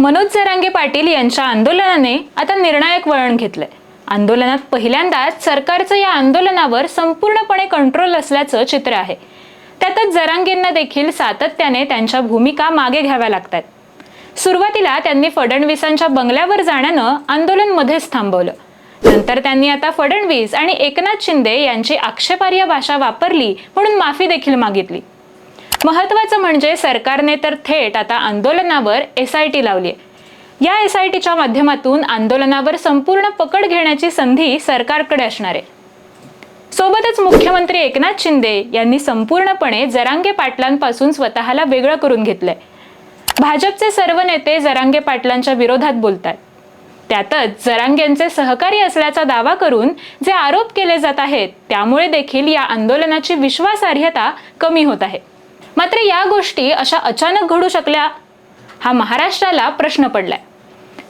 मनोज जरांगे पाटील यांच्या आंदोलनाने आता निर्णायक वळण घेतलंय. आंदोलनात पहिल्यांदाच सरकारचं या आंदोलनावर संपूर्णपणे कंट्रोल असल्याचं चित्र आहे. त्यातच जरांगेंना देखील सातत्याने त्यांच्या भूमिका मागे घ्याव्या लागतात. सुरुवातीला त्यांनी फडणवीसांच्या बंगल्यावर जाण्यानं आंदोलन मध्येच थांबवलं. नंतर त्यांनी आता फडणवीस आणि एकनाथ शिंदे यांची आक्षेपार्ह भाषा वापरली म्हणून माफी देखील मागितली. महत्वाचं म्हणजे सरकारने तर थेट आता आंदोलनावर एस आय टी लावली या एस आय टीच्या माध्यमातून आंदोलनावर संपूर्ण पकड घेण्याची संधी सरकारकडे असणार. आहे सोबतच मुख्यमंत्री एकनाथ शिंदे यांनी संपूर्णपणे जरांगे पाटलांपासून स्वतःला वेगळं करून घेतलंय. भाजपचे सर्व नेते जरांगे पाटलांच्या विरोधात बोलतात त्यातच जरांगेंचे सहकारी असल्याचा दावा करून जे आरोप केले जात आहेत त्यामुळे देखील या आंदोलनाची विश्वासार्हता कमी होत आहे. मात्र या गोष्टी अशा अचानक घडू शकल्या हा महाराष्ट्राला प्रश्न पडलाय.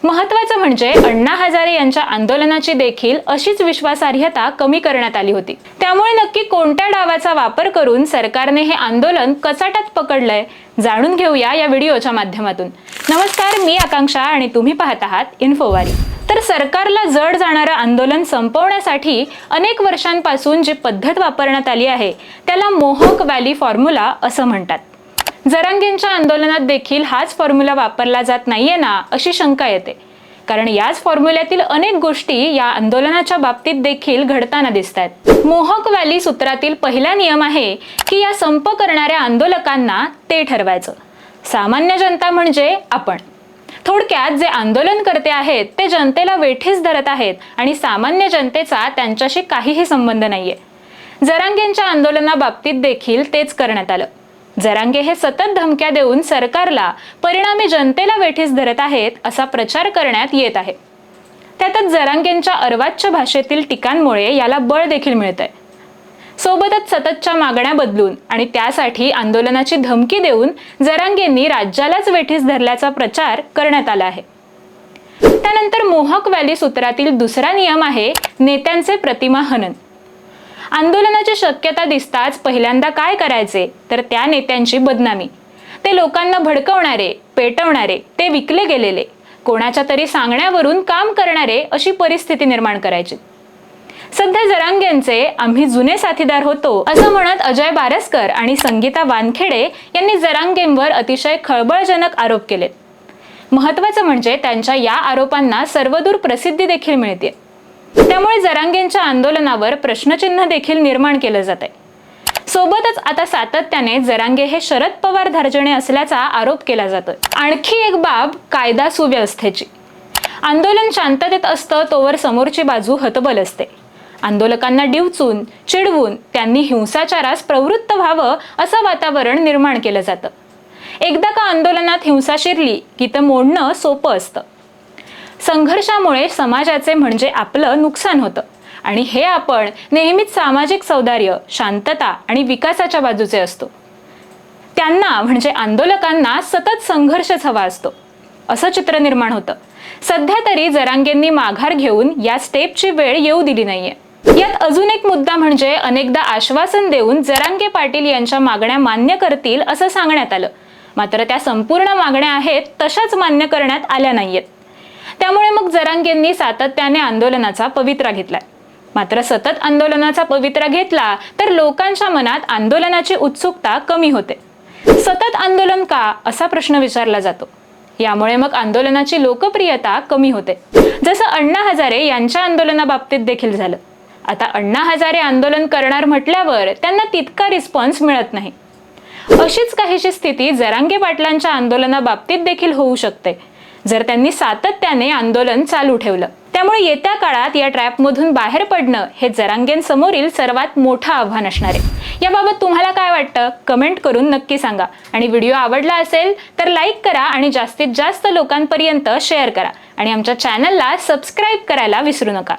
महत्वाचं म्हणजे अण्णा हजारे यांच्या आंदोलनाची देखील अशीच विश्वासार्हता कमी करण्यात आली होती. त्यामुळे नक्की कोणत्या डावाचा वापर करून सरकारने हे आंदोलन कचाट्यात पकडलंय जाणून घेऊया या व्हिडिओच्या माध्यमातून. नमस्कार मी आकांक्षा आणि तुम्ही पाहत आहात इन्फोवारी. तर सरकारला जड जाणारं आंदोलन संपवण्यासाठी अनेक वर्षांपासून जी पद्धत वापरण्यात आली आहे त्याला मोहक व्हॅली फॉर्म्युला असं म्हणतात. जरांगींच्या आंदोलनात देखील हाच फॉर्म्युला वापरला जात नाहीये ना अशी शंका येते. कारण याच फॉर्म्युल्यातील अनेक गोष्टी या आंदोलनाच्या बाबतीत देखील घडताना दिसत आहेत मोहक व्हॅली सूत्रातील पहिला नियम आहे की या संप करणाऱ्या आंदोलकांना ते ठरवायचं. सामान्य जनता म्हणजे आपण. थोडक्यात जे आंदोलन करते आहेत ते जनतेला वेठीस धरत आहेत आणि सामान्य जनतेचा त्यांच्याशी काहीही संबंध नाहीये. जरांगेंच्या आंदोलनाबाबतीत देखील तेच करण्यात आलं. जरांगे हे सतत धमक्या देऊन सरकारला परिणामी जनतेला वेठीस धरत आहेत असा प्रचार करण्यात येत आहे. त्यातच जरांगेंच्या अर्वाच्य भाषेतील टीकांमुळे याला बळ देखील मिळत आहे सोबतच सततच्या मागण्या बदलून आणि त्यासाठी आंदोलनाची धमकी देऊन जरांगेंनी राज्यालाच वेठीस धरल्याचा प्रचार करण्यात आला आहे. त्यानंतर मोहक व्हॅली सूत्रातील दुसरा नियम आहे नेत्यांचे प्रतिमा हनन. आंदोलनाची शक्यता दिसताच पहिल्यांदा काय करायचे? तर त्या नेत्यांची बदनामी. ते लोकांना भडकवणारे पेटवणारे ते विकले गेलेले. कोणाच्या तरी सांगण्यावरून काम करणारे अशी परिस्थिती निर्माण करायची. सध्या जरांगेंचे आम्ही जुने साथीदार होतो असं म्हणत अजय बारसकर आणि संगीता वानखेडे यांनी जरांगेंवर अतिशय खळबळजनक आरोप केलेत. महत्वाचं म्हणजे त्यांच्या या आरोपांना सर्वदूर प्रसिद्धी देखील मिळते. त्यामुळे जरांगेंच्या आंदोलनावर प्रश्नचिन्ह देखील निर्माण केलं जात आहे सोबतच आता सातत्याने जरांगे हे शरद पवार धर्जणे असल्याचा आरोप केला जातोय. आणखी एक बाब कायदा सुव्यवस्थेची. आंदोलन शांततेत असतं तोवर समोरची बाजू हतबल असते. आंदोलकांना डिवचून चिडवून त्यांनी हिंसाचारास प्रवृत्त व्हावं असं वातावरण निर्माण केलं जातं. एकदा का आंदोलनात हिंसा शिरली की तर मोडणं सोपं असतं. संघर्षामुळे समाजाचे म्हणजे आपलं नुकसान होतं. आणि हे आपण नेहमीच सामाजिक सौंदर्य शांतता आणि विकासाच्या बाजूचे असतो. त्यांना म्हणजे आंदोलकांना सतत संघर्षच हवा असतो. असं चित्र निर्माण होतं. सध्या तरी जरांगेंनी माघार घेऊन या स्टेपची वेळ येऊ दिली नाहीये. यात अजून एक मुद्दा म्हणजे अनेकदा आश्वासन देऊन जरांगे पाटील यांच्या मागण्या मान्य करतील असं सांगण्यात आलं. मात्र त्या संपूर्ण मागण्या आहेत तशाच मान्य करण्यात आल्या नाहीयेत. त्यामुळे मग जरांगेंनी सातत्याने आंदोलनाचा पवित्रा घेतलाय. मात्र सतत आंदोलनाचा पवित्रा घेतला तर लोकांच्या मनात आंदोलनाची उत्सुकता कमी होते. सतत आंदोलन का? असा प्रश्न विचारला जातो. यामुळे मग आंदोलनाची लोकप्रियता कमी होते. जसं अण्णा हजारे यांच्या आंदोलनाबाबतीत देखील झालं. आता अण्णा हजारे आंदोलन करणार म्हटल्यावर त्यांना तितका रिस्पॉन्स मिळत नाही. अशीच काहीशी स्थिती जरांगे पाटलांच्या आंदोलनाबाबतीत देखील होऊ शकते. जर त्यांनी सातत्याने आंदोलन चालू ठेवलं त्यामुळे येत्या काळात या ट्रॅपमधून बाहेर पडणं हे जरांगेंसमोरील सर्वात मोठं आव्हान असणार आहे. याबाबत तुम्हाला काय वाटतं? कमेंट करून नक्की सांगा. आणि व्हिडिओ आवडला असेल तर लाईक करा आणि जास्तीत जास्त लोकांपर्यंत शेअर करा. आणि आमच्या चॅनलला सबस्क्राईब करायला विसरू नका.